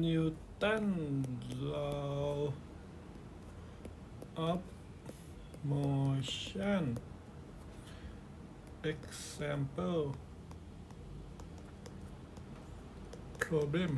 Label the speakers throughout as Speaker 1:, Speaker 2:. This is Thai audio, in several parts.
Speaker 1: นิวตัน law of motion example problem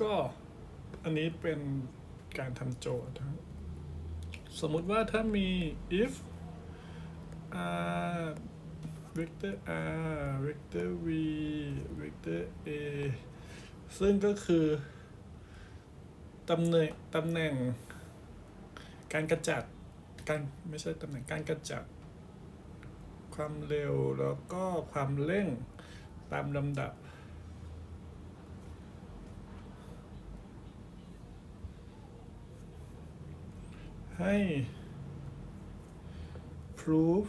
Speaker 1: ก็อันนี้เป็นการทำโจทย์สมมุติว่าถ้ามี if r vector r vector v vector a ซึ่งก็คือตำแหน่งตำแหน่ง การกระจัดการไม่ใช่ตำแหน่งการกระจัด ความเร็วแล้วก็ความเร่งตามลำดับให้ proof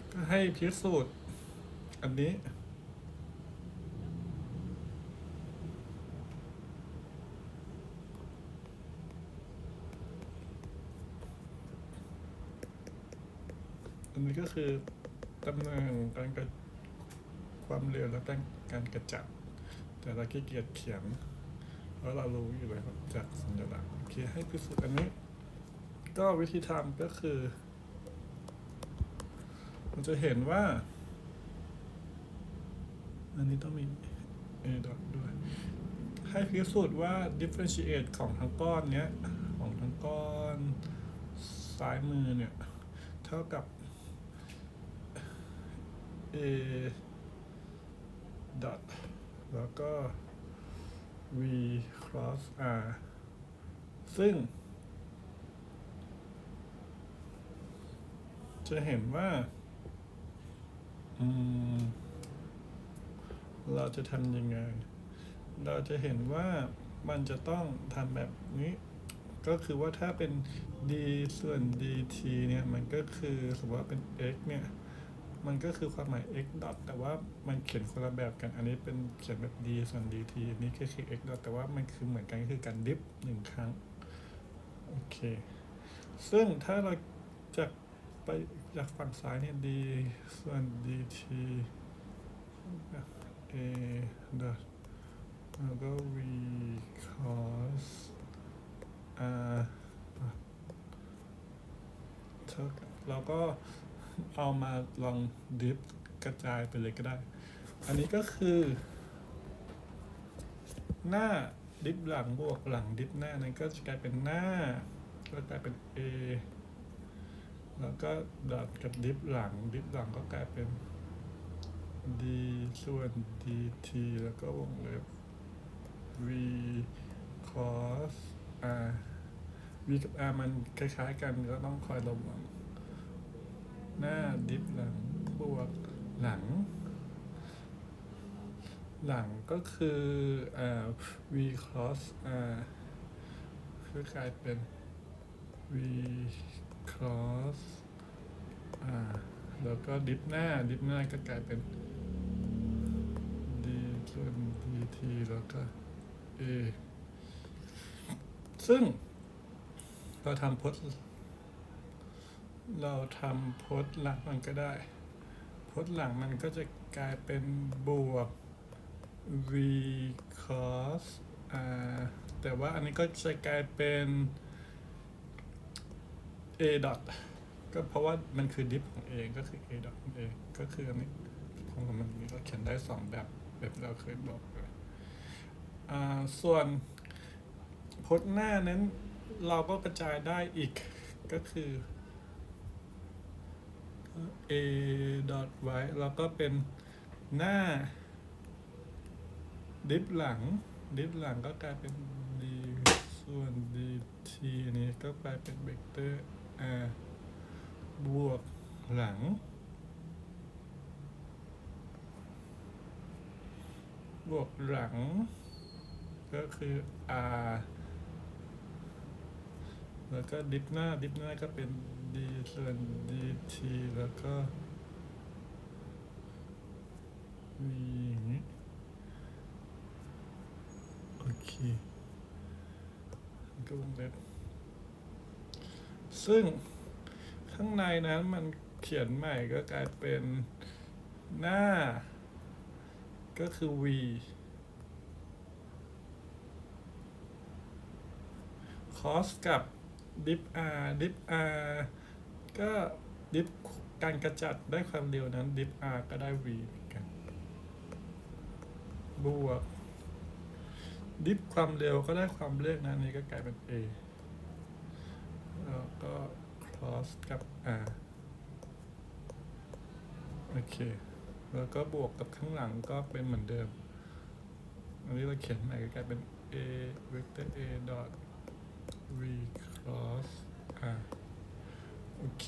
Speaker 1: ก็ให้พิสูจน์อันนี้อันนี้ก็คือตำแหน่งการกระความเร็วและการการกระจับ แต่เราขี้เกียจเขียน เพราะเรารู้อยู่แล้วจากสัญลักษณ์โอเคให้พิสูจน์อันนี้ ก็วิธีทำก็คือ มันจะเห็นว่า อันนี้ต้องมี a dot ด้วย ให้พิสูจน์ว่า differentiate ของทั้งก้อนเนี้ย ของทั้งก้อนซ้ายมือเนี่ย เท่ากับ a dot แล้วก็ v cross r ซึ่ง จะเห็นว่า เราจะทำยังไง เราจะเห็นว่ามันจะต้องทำแบบนี้ ก็คือว่าถ้าเป็น d ส่วน dt เนี่ย มันก็คือสมมติว่าเป็น x เนี่ย มันก็คือความหมาย x dot แต่ว่ามันเขียนคนละแบบกัน อันนี้เป็นเขียนแบบ d ส่วน dt อันนี้ก็คือ x dot แต่ว่ามันคือเหมือนกันก็คือการดิฟหนึ่งครั้ง โอเค ซึ่งถ้าเราจะ ไปจากฝั่งซ้ายเนี่ย d ส่วน dt a dot แล้วก็ v cos r เท่ากับเราก็เอามาลองดิฟกระจายไปเลยก็ได้ อันนี้ก็คือ หน้าดิฟหลังบวกหลังดิฟหน้านั้นก็จะกลายเป็นหน้า ก็กลายเป็น a แล้วก็ดอทกับดิฟหลัง ดิฟหลังก็กลายเป็น d ส่วน dt แล้วก็วงเล็บ v cos r v กับ r มันคล้ายๆกันก็ต้องคอยระวัง หน้าดิฟหลังบวกหลัง หลังก็คืออ่า v cross r ก็กลายเป็น v cross r แล้วก็ดิฟหน้าดิฟหน้าก็กลายเป็น d ส่วน dt แล้วก็ a ซึ่งเราทำพจน์เราทำพจน์หลังมันก็ได้พจน์หลังมันก็จะกลายเป็นบวก v cos r แต่ว่าอันนี้ก็จะกลายเป็น a dot ก็เพราะว่ามันคือดิฟของ a ก็คือ a dot ของ a ก็คืออันนี้ของมันนี้เราเขียนได้สองแบบแบบเราเคยบอกเลยอ่าส่วนพจน์หน้านั้นเราก็กระจายได้อีกก็คือ a dot ไว้แล้วก็เป็นหน้า ดิฟหลัง ดิฟหลังก็กลายเป็น d ส่วน dt อันนี้ก็กลายเป็นเวกเตอร์ บวกหลัง บวกหลัง ก็คือ r แล้วก็ดิฟหน้า ดิฟหน้าก็เป็น d ส่วน dt แล้วก็ v โอเคก็วงเล็บ ซึ่งข้างในนั้นมันเขียนใหม่ก็กลายเป็นหน้า ก็คือ v cos กับ diff r diff r ก็ diff การกระจัดได้ความเร็วนั้น diff r ก็ได้ v เหมือนกัน บวก ดิฟความเร็วก็ได้ความเลขนะอันนี้ก็กลายเป็น a แล้วก็ cross กับ r โอเค แล้วก็บวกกับข้างหลังก็เป็นเหมือนเดิม อันนี้เราเขียนใหม่ก็กลายเป็น a vector a dot v cross r โอเค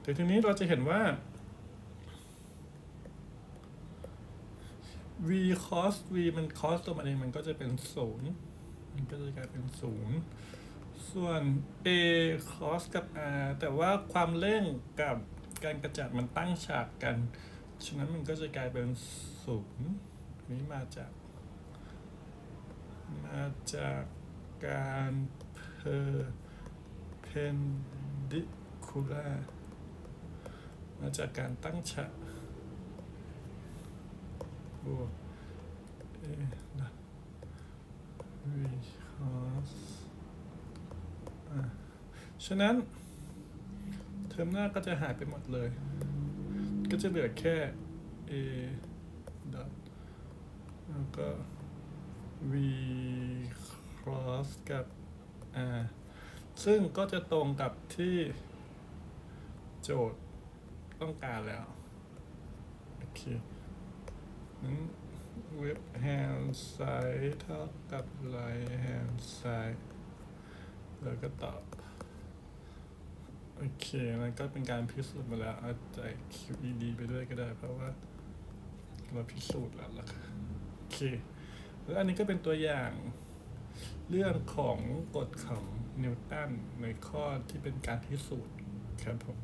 Speaker 1: แต่ทีนี้เราจะเห็นว่า v cos v มัน cos ตัวมันเองมันก็จะเป็นศูนย์มันก็จะกลายเป็นศูนย์ ส่วน a cos กับ r แต่ว่าความเร่งกับการกระจัดมันตั้งฉากกัน ฉะนั้นมันก็จะกลายเป็นศูนย์นี้มาจาก มาจากการเพอร์เพนดิคูล่ามาจากการตั้งฉากบวก a นะ v cos อะ ฉะนั้นเทอมหน้าก็จะหายไปหมดเลย ก็จะเหลือแค่ a ดอทแล้วก็ v cross กับ r ซึ่งก็จะตรงกับที่โจทย์ต้องการแล้ว โอเคนั้นเว็บ hand side เท่ากับ right hand side แล้วก็ตอบ โอเคมันก็เป็นการพิสูจน์มาแล้วเอาใจ QED ไปด้วยก็ได้ เพราะว่าเราพิสูจน์แล้วล่ะค่ะโอเค แล้วอันนี้ก็เป็นตัวอย่างเรื่องของกฎของนิวตันในข้อที่เป็นการพิสูจน์ครับผม